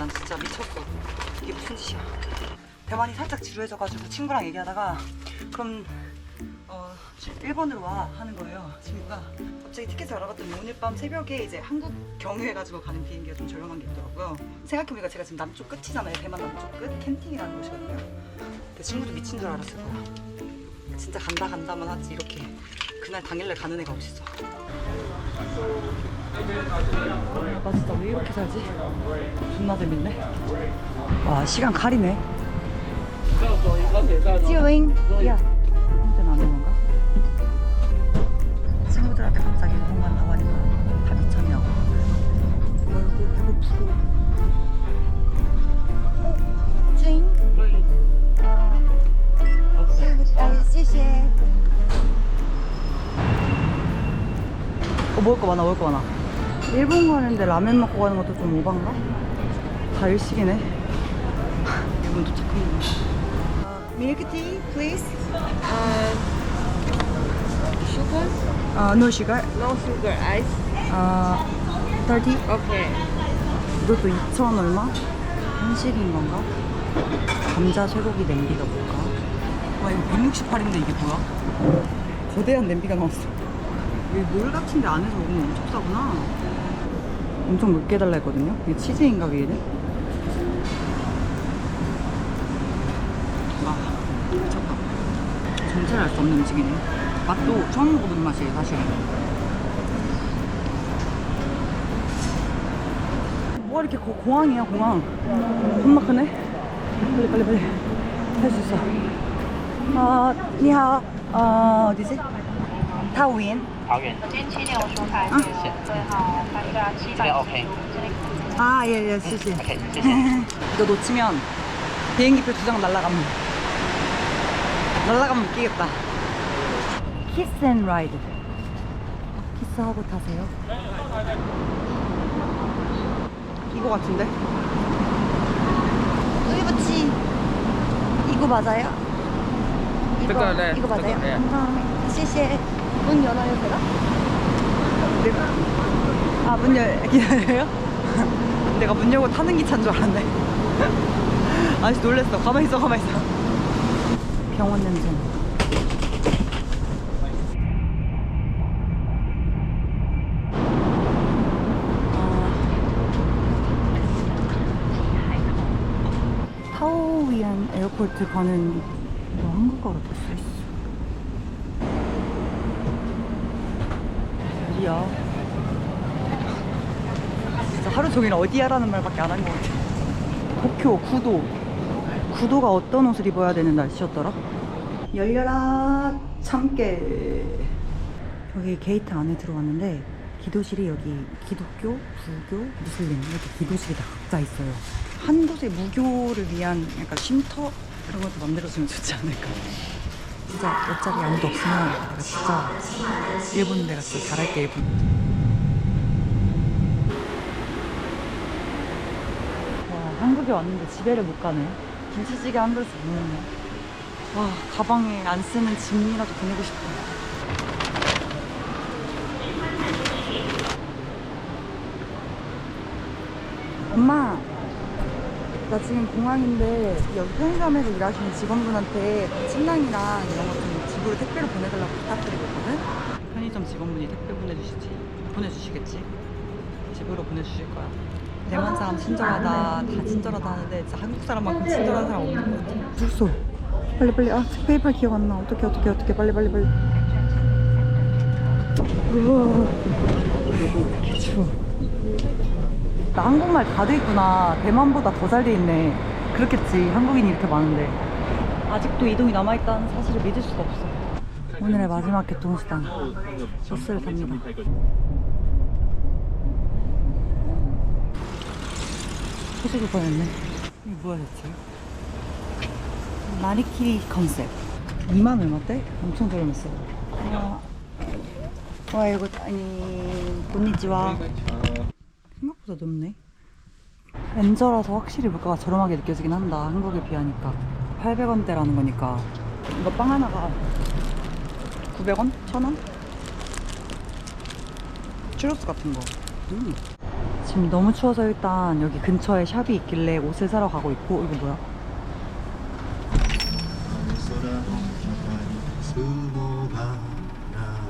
난 진짜 미쳤어. 이게 무슨 짓이야. 대만이 살짝 지루해져가지고 친구랑 얘기하다가 그럼 어, 일본으로 와 하는 거예요. 친구가 갑자기 티켓을 알아봤더니 오늘 밤 새벽에 이제 한국 경유해가지고 가는 비행기가 좀 저렴한 게 있더라고요. 생각해보니까 제가 지금 남쪽 끝이잖아요. 대만 남쪽 끝 캔팅이라는 곳이거든요. 그 친구도 미친 줄 알았을 거야 진짜 간다 간다만 하지 이렇게 그날 당일날 가는 애가 어딨어 나 진짜 왜 이렇게 살지? 존나 재밌네 와 시간 칼이네 찌잉 야 혼자 나는 건가? 친구들한테 갑자기 일본 간다고 하니까 다 미쳤냐고 아이고 배고프고 谢谢 어, 먹을 거 많아, 먹을 거 많아. 일본 가는데 라면 먹고 가는 것도 좀 오반가? 다 일식이네. 일본 도착합니다. 밀크티, please. Uh, sugar? Uh, no sugar. No sugar, ice. Uh, 30. Okay. 이것도 2천 얼마? 한식인 건가? 감자 쇠고기 냄비가 뭘까? 와 이거 168인데 이게 뭐야? 거대한 냄비가 나왔어 이게 몰 같은데 안에서 오면 엄청 싸구나 엄청 높게 달라 했거든요. 이게 치즈인가 위에는? 와 미쳤다. 정체를 알 수 없는 음식이네. 맛도 처음 먹어보는 맛이에요 사실은. 뭐가 이렇게 고- 공항이야 공항 겁나 크네? 빨리 빨리 빨리. 할 수 있어. 어 니하오. 어 어디지? 타우인 桃园今天七点五出台，嗯最好大概七百这边 OK。 아예예 시시 OK，谢谢。 이거 놓치면 비행기표 두 장 날라갑니다 날라가면 웃기겠다 키스 앤 라이드 키스하고 타세요 이거 같은데? 우이부치 이거 맞아요? 이거, 이거, 네. 이거 맞아요? 이거, 네. 감사합니다 시시 문 열어요 제가? 네. 아문 열... 기다려요? 내가 문 열고 타는 기차인 줄 알았네 아저씨 놀랬어 가만히 있어 가만히 있어 병원 냄새 아, 타오위안 에어포트 가는 거 한국어로 있어 어디야? 진짜 하루 종일 어디야라는 말밖에 안 한 것 같아. 도쿄 구도. 구도가 어떤 옷을 입어야 되는 날씨였더라? 열려라 참깨. 여기 게이트 안에 들어왔는데 기도실이 여기 기독교, 불교, 무슬림 이렇게 기도실이 다 각자 있어요. 한 곳에 무교를 위한 약간 쉼터? 이런 것도 만들어주면 좋지 않을까 진짜 옆자리 아무도 없으면 내가 진짜 일본 내가 진짜 잘할게 일본. 와 한국에 왔는데 집에를 못 가네. 김치찌개 한 그릇 못 먹네. 와 가방에 안 쓰는 짐이라도 보내고 싶다. 엄마 나 지금 공항인데 여기 편의점에서 일하시는 직원분한테 침낭이랑 이런 거 좀 집으로 택배로 보내달라고 부탁드리고 있거든 편의점 직원분이 택배 보내주시지 보내주시겠지? 집으로 보내주실 거야. 대만 사람 친절하다 다 친절하다 하는데 진짜 한국 사람만큼 친절한 사람 없는 것 같아. 죽소 빨리 빨리. 아 페이팔 기억 안 나. 어떻게 어떻게 어떻게 빨리 빨리 빨리. 우와. 개 추워 나 한국말 다 돼 있구나. 대만보다 더 잘 돼 있네. 그렇겠지. 한국인이 이렇게 많은데. 아직도 이동이 남아있다는 사실을 믿을 수가 없어. 오늘의 마지막 교통수단. 버스를 탑니다. 터지고 뻔했네. 이게 뭐야 대체? 마리키리 컨셉. 2만 얼마대? 엄청 저렴했어. 와, 와 이거 아니 곤니치와 생각보다 높네 엔저라서 확실히 물가가 저렴하게 느껴지긴 한다 한국에 비하니까 800원대라는 거니까 이거 빵 하나가 900원? 1000원? 츄러스 같은 거 음. 지금 너무 추워서 일단 여기 근처에 샵이 있길래 옷을 사러 가고 있고 이거 뭐야?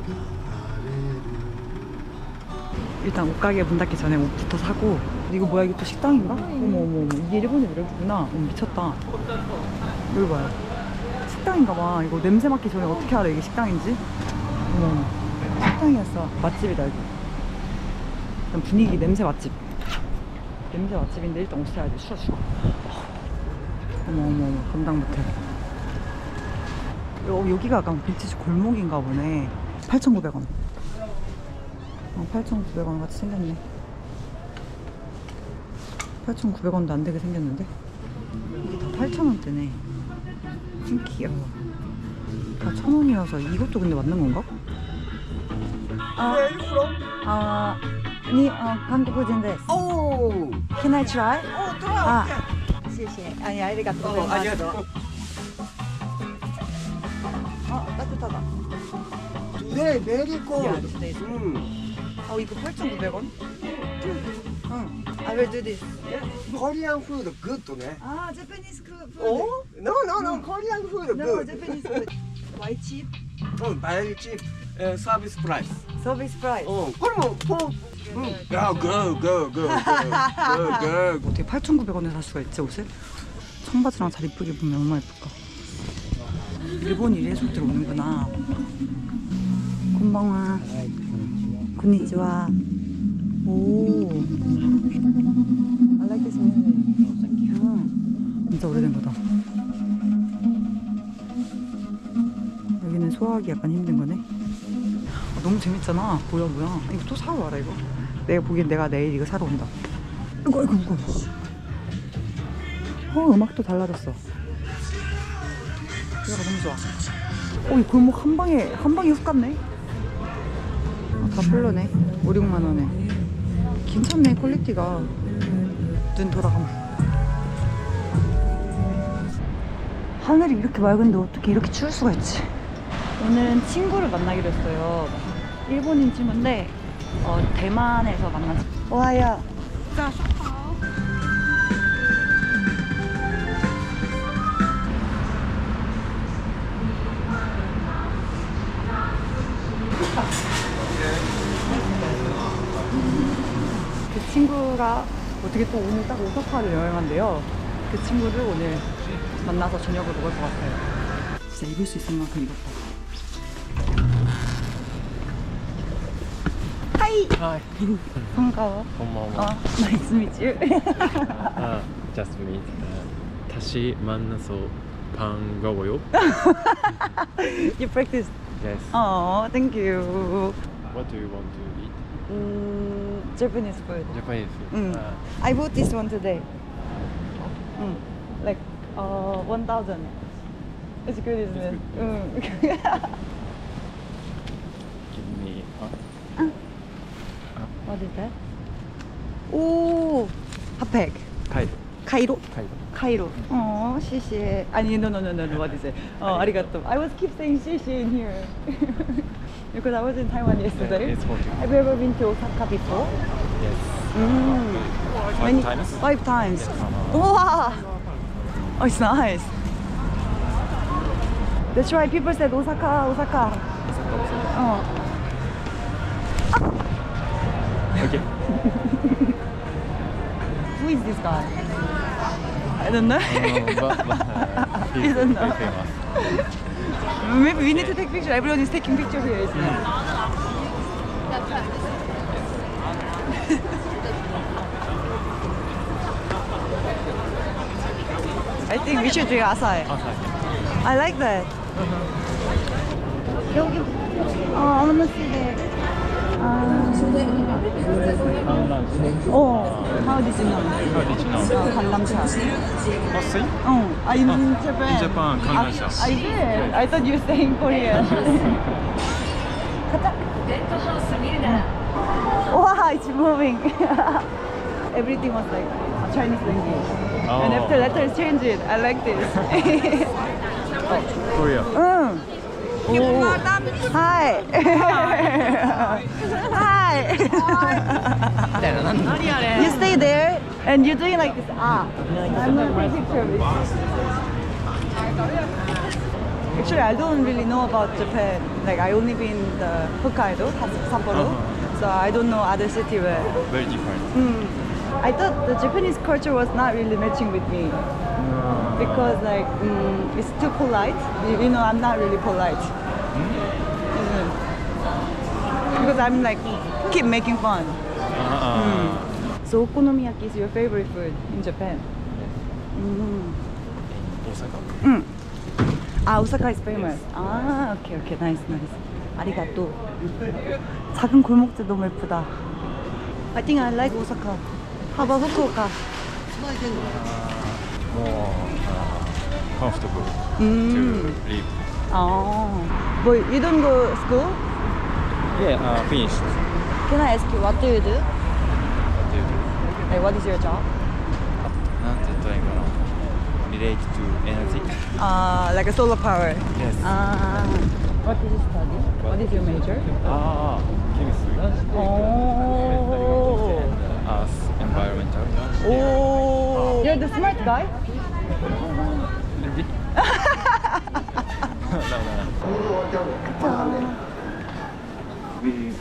음. 일단 옷가게 문 닫기 전에 옷부터 사고 이거 뭐야 이게 또 식당인가? 어머 어머 이게 일본에 이렇구나. 어머 미쳤다. 여기 봐요. 식당인가 봐. 이거 냄새 맡기 전에 어떻게 알아 이게 식당인지? 어머 식당이었어. 맛집이다 여기 일단 분위기 냄새 맛집. 냄새 맛집인데 일단 옷 사야지 추워 추워 어머 어머 어머. 감당 못해. 여, 여기가 약간 빈티지 골목인가 보네. 8,900원 어, 8,900원 같이 생겼네. 8,900원도 안 되게 생겼는데? 이게 다 8,000원대네. 신기해요. 다 1,000원이어서 이것도 근데 맞는 건가? 아, 아, 아니, 어, 한국인 데스. 오! Can I try? 어, 아, 谢谢. 아니, 아리가또. 아니야도. 어, 따뜻하다. 네, 메리코. 야, is 음. 어, 이거 8,900원? 응. I will do this. 코리안 푸드 굿네. 아, Japanese food. 오? No, no, no. 코리안 푸드 No, 굿. Japanese food. Why cheap? 어, 많이 집 서비스 프라이스. Service price. 어, 그러면 포. 음. 야, go, go, go, go, go, go. 어떻게 8,900원에 살 수가 있지 옷을? 청바지랑 잘 이쁘게 보면 얼마나 예쁠까? 일본이 이래서 들어오는구나. 곤방 와. 곤니치와. 오. I like this. Thank you. 진짜 오래된 거다. 여기는 소화하기 약간 힘든 거네. 아, 너무 재밌잖아. 뭐야 뭐야. 이거 또 사러 와라 이거. 내가 보기엔 내가 내일 이거 사러 온다. 이거 이거 이거. 어 음악도 달라졌어. 이거 너무 좋아. 어, 이 골목 한 방에 한 방에 훅 갔네. 아, 다 별로네. 5, 6만 원에. 괜찮네 퀄리티가. 눈 돌아가면. 하늘이 이렇게 맑은데 어떻게 이렇게 추울 수가 있지? 오늘은 친구를 만나기로 했어요. 일본인 친구인데 어, 대만에서 만났어. 와야. 친구가 어떻게 또 오늘 딱 오사카를 여행한대요. 그 친구를 오늘 만나서 저녁을 먹을 것 같아요. 진짜 입을 수 있을 만큼 입었다. 하이! Hi. 반가워. 건방와. 어. 아, just meet. 아, 다시 만나서 반가워요. you practice. Yes. 어, thank you. What do you want to eat? 음, Japanese food. Japanese food. Mm. Uh, I bought this one today. Mm. Like uh, 1,000. It's good, isn't it's it? Good. Mm. Give me. Uh, uh. What is that? Oh, 핫팩. Kairo. Kairo. Kairo. Kairo. Mm. Oh, shishi. I mean, no, no, no, no, no. What is it? Oh, arigato. I was keep saying shishi in here. because I was in Taiwan yesterday. It's for you. Have you ever been to Osaka before? Yes. Mm. Five Many- times? Five times. Yes. Wow. Oh, it's nice. That's right. People said Osaka, Osaka. Oh. Okay. Who is this guy? I don't know. No, but, but uh, he's don't very know. famous. Maybe we need to take picture. Everyone is taking picture here, isn't it? I think we should drink acai. 아, I like that. 여기 어, I wanna see that. 아, 어, how did you know? How did you know? Uh, Oh, I'm in Japan. In Japan, I, I did. I thought you were saying Korean. wow, it's moving. Everything was like Chinese language. Oh. And after letters I changed it. I like this. oh, Korea. Mm. Oh. Hi. Hi. Hi. you stay there and you're doing like this. Ah, I'm take a picture of it. Actually, I don't really know about Japan. Like I only been the Hokkaido, Sapporo, so I don't know other city where. Very different. Mm. I thought the Japanese culture was not really matching with me because like mm, it's too polite. You, you know, I'm not really polite. Because I'm like keep making fun. Uh, So okonomiyaki is your favorite food in Japan. Mm. Osaka. 응. 아, 오사카 is famous. 아, 오케이, 오케이. 나이스, 나이스. 아리가또. 작은 골목들 너무 예쁘다. I think I like 오사카. How about 후쿠오카? More uh, comfortable 음. to live. 아. 뭐, you don't go school? Yeah, uh, finished. Can I ask you, what do you do? What do you do? Like, what is your job? Related to energy. Uh, like a solar power. Yes. Uh, what did you study? What, what is your major? Ah, chemistry. Oh. Earth, environmental. Oh. You're the smart guy. no, no.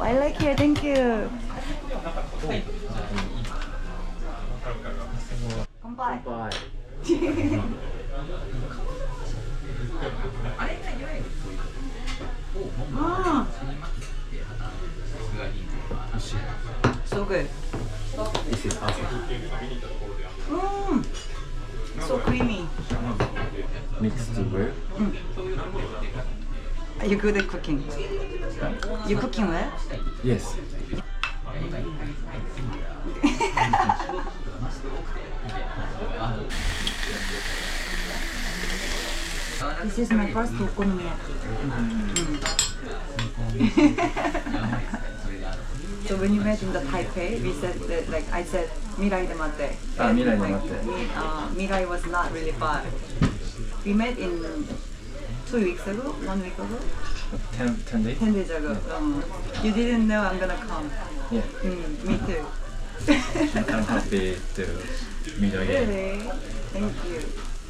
I like here, thank you.乾杯. 아. So good. This is awesome. Mm. So creamy. Mixed well. Are you good at cooking? You cooking well? Yes. This is my first okonomiyaki. so when you met in the Taipei, we said that like I said Mirai de Mate. Ah, Mirai de like, uh, Mirai was not really far. We met in two weeks ago, one week ago, Ten, ten days? ten days ago. Um, you didn't know I'm gonna come. Yeah. Mm, me too. I'm happy to meet you again. really? Thank you.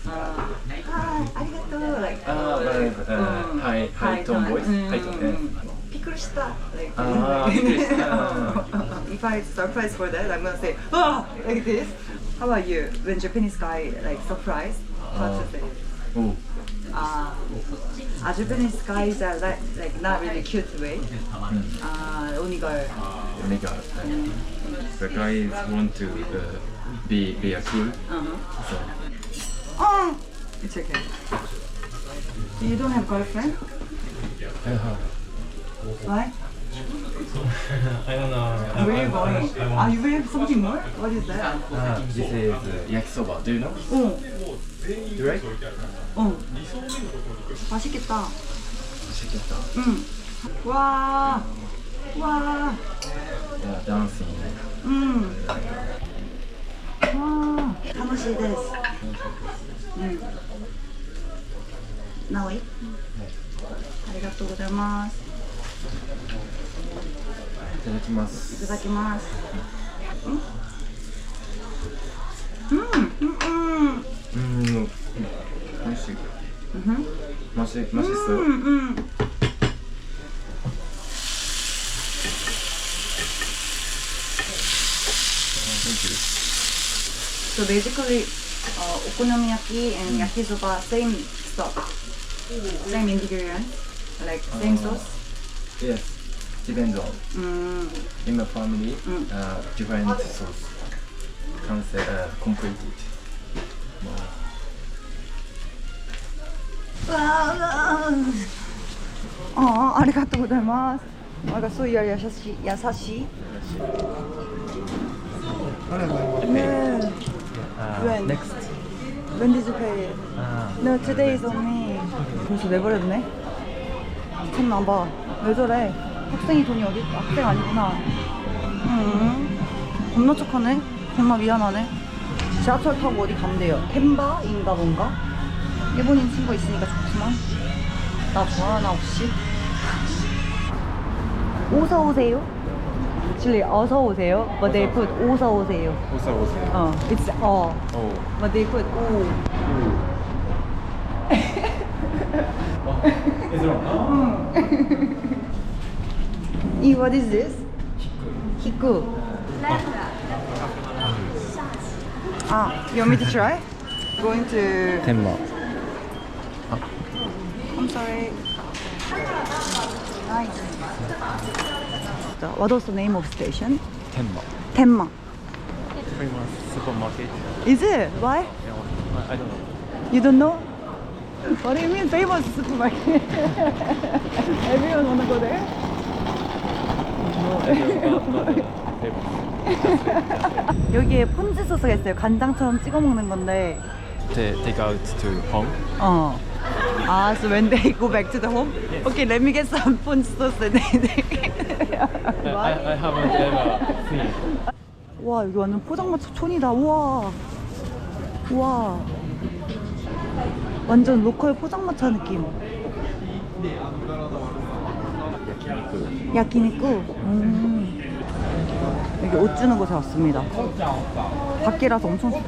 Uh, ah, arigato. Like, Ah, like, but, uh, um, high- high tone voice? High tone, yeah. びっくりした。Like, Ah, びっくりした。 if I surprise for that, I'm gonna say, ah, like this. How about you? When Japanese guy like surprise, what to say? Oh, uh, uh, Japanese guys are like, like not really cute way. Uh, only girl. only God. The guys want to uh, be be a cool. Uh-huh. So Oh, it's okay. You don't have girlfriend? I have. Why? I don't know. Where are you going? Ah, you will have something more? What is that? Ah, this is uh, yakisoba. Do you know? 어, You right? 어. 맛있겠다. 맛있겠다. 응. 와, 와, Yeah, dancing. 음. 와, 楽しいです. 음. Now eat. ありがとうございます。いただきまいす。ただきます。うん、うん、うん、う ーん。美味しい。うん、マシマシっす。うん、うん。 Thank you. So basically, uh, okonomiyaki and yakisoba same stuff, same ingredient, like same sauce. Yes. Depends on. 음, In my family, Mm. uh, different sauce can say uh, complete it. More. わあ、ああ、ありがとうございます。 뭔가 소이야 야사시 야사시. Uh, 네. When? next. When did you pay it? Uh, No, today is only. 벌써 내버렸네. 미쳤나 봐. 왜 저래? 학생이 돈이 어디? 학생 아니구나. 음. 겁나 착하네. 겁나 미안하네. 지하철 타고 어디 간대요. 템바인가 뭔가? 일본인 친구 있으니까 좋구만. 나 좋아하나 혹시? 어서 오세요. Actually, 어서 오세요. But they put 어서 오세요. 오사 오세요. 어, it's 어. 오. But they put 오. is wrong. 이 what is this? 히쿠. Ah, you want me to try? Going to. Tenma. Oh, I'm sorry. Nice. What was the name of station? Tenma. Tenma. Famous supermarket. Is it? Why? Yeah, I don't know. You don't know? What do you mean famous supermarket? Everyone wanna go there? 여기에 폰즈 소스가 있어요. 간장처럼 찍어 먹는 건데. To take out to home. 어. 아, so when they go back to the home? Okay, let me get some 폰즈 소스. 네, 네. I, I, I haven't ever seen. 와, 여기 완전 포장마차 촌이다. 우와. 우와. 완전 로컬 포장마차 느낌. 야끼니쿠. 음. 여기 옷 주는 곳에 왔습니다. 밖이라서 엄청 추워.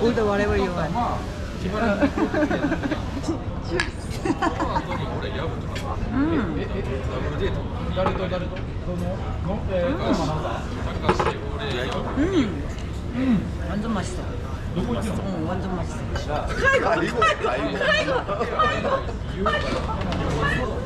Order whatever you want. 음. 음. 음. 완전 맛있어. 응, 완전 맛있어. 카이고, 카이고, 카이고. 오, 아리가또 고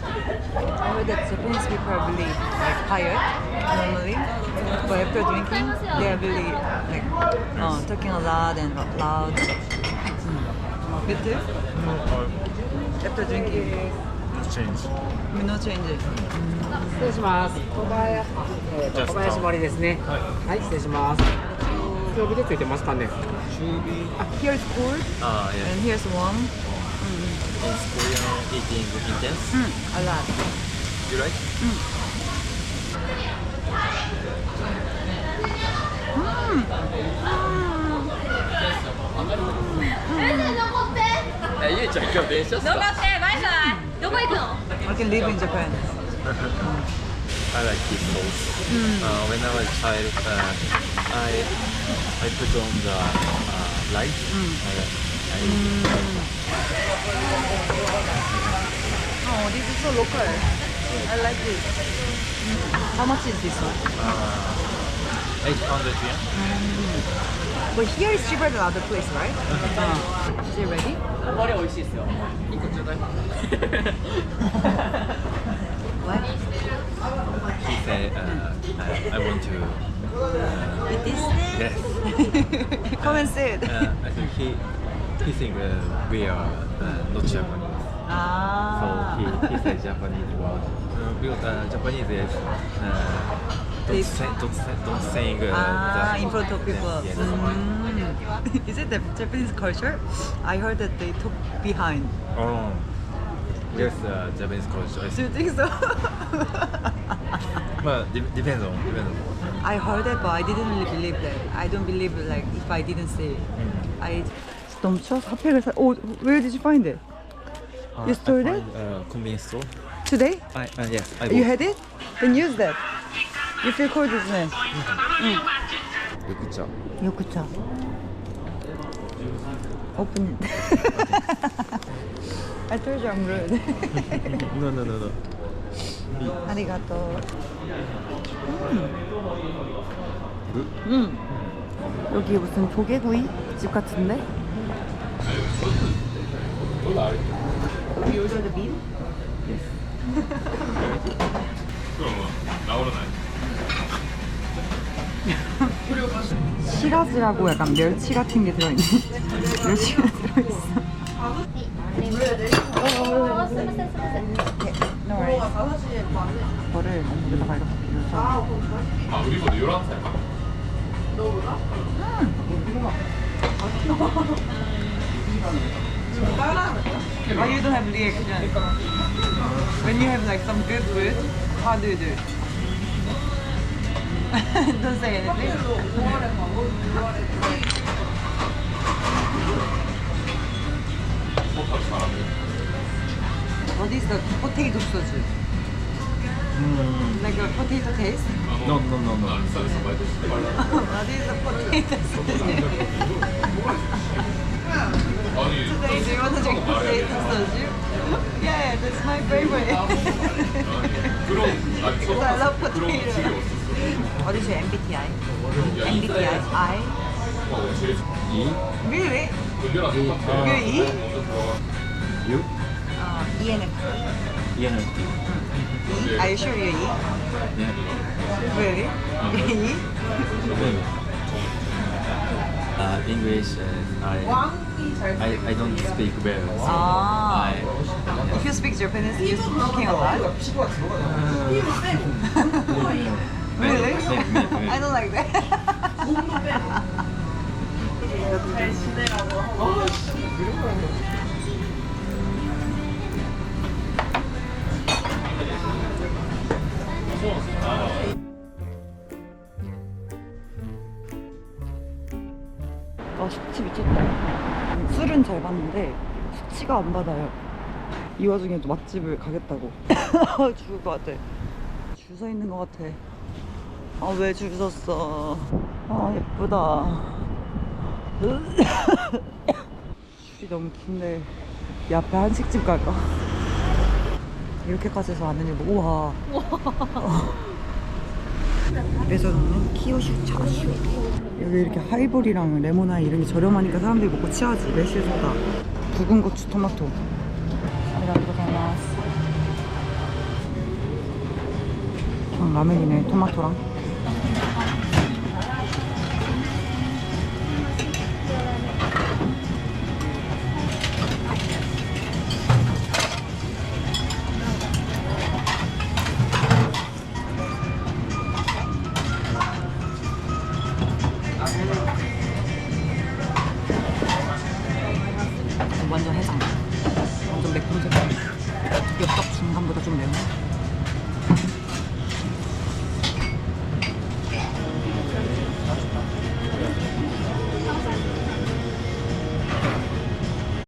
so nice. It's okay, it's okay. I heard that Japanese people are really like quiet normally, but after drinking, they are really like uh, talking a lot and loud. Mm. You too? After drinking, Change. no changes. 失礼します小林えーと小林森ですねはい、失礼します強火でついてますかね Here's cool Ah, yeah. and here's warm. Is Korean eating intense? Mm, a lot. You like? You check I can live in Japan. I like this rolls. Mm. Uh, when I was a child, uh, I I put on the uh, light. Mm. I, I, mm. Oh, this is so local. I like this. How much is this one? Uh, 800 yen. Mm. But here is cheaper than other place, right? Uh, is it ready? 머리 오이시스요. 이거 주다. What? He said, uh, I, I want to. Uh, Eat this? Yes. Come and sit. Uh, I think he, he think uh, we are uh, not Japanese. Ah. So he, he said Japanese word. Uh, uh, Japanese is uh, don't, say, don't, say, don't say uh, ah, in front of people. Yes, yes. Mm. is it the Japanese culture? I heard that they took behind. Oh, yes, uh, Japanese culture. Do you think so? well, de depends on depends on. I heard that, but I didn't really believe that. I don't believe like if I didn't say. Mm. I. Stomp shop? Where did you find it? Uh, You stole I it? find, Uh, convenience store. Today? I uh, yes. I You bought. had it? Then use that. You feel cold, isn't it? 그쵸. 요구차. Open it. I told you I'm rude. no no no no. 아리가또. 음. 음. 여기 무슨 조개구이 집 같은데? You order the beef? 시라즈라고 약간 멸치 같은 게 들어있네. 멸치가 들어있어. No worries. 이거를 여기다가 이렇게 비벼서. 아 그리고 요런 살 Why you don't have reaction? When you have like some good food, how do you do? don't say anything. What is the potato sauce? Hmm. Like a potato taste? No no no no what is the potato sauce? Today do you want to drink potato soju? yeah, that's my favorite. because I love potato. what is your MBTI? MBTI I? E? Really? E. You E? You? Uh, ENFP. ENFP. Are you sure you're E? Yeah. Really? E? uh, English and I... I I don't speak well so Ah. I If you speak Japanese, you're speaking a lot? Really? I don't like that. 받는데 숙취가 안 받아요. 이 와중에도 맛집을 가겠다고. 죽을 것 같아. 줄 서 있는 것 같아. 아 왜 줄 섰어? 아 예쁘다. 줄이 너무 긴데 이 앞에 한식집 갈까? 이렇게까지 해서 아는 일뭐 우와. 그래서 저는 키오슈 차슈 여기 이렇게 하이볼이랑 레모나이 이런 게 저렴하니까 사람들이 먹고 취하지. 매실 소다. 붉은 고추 토마토. 고자이마스 그냥 라면이네. 토마토랑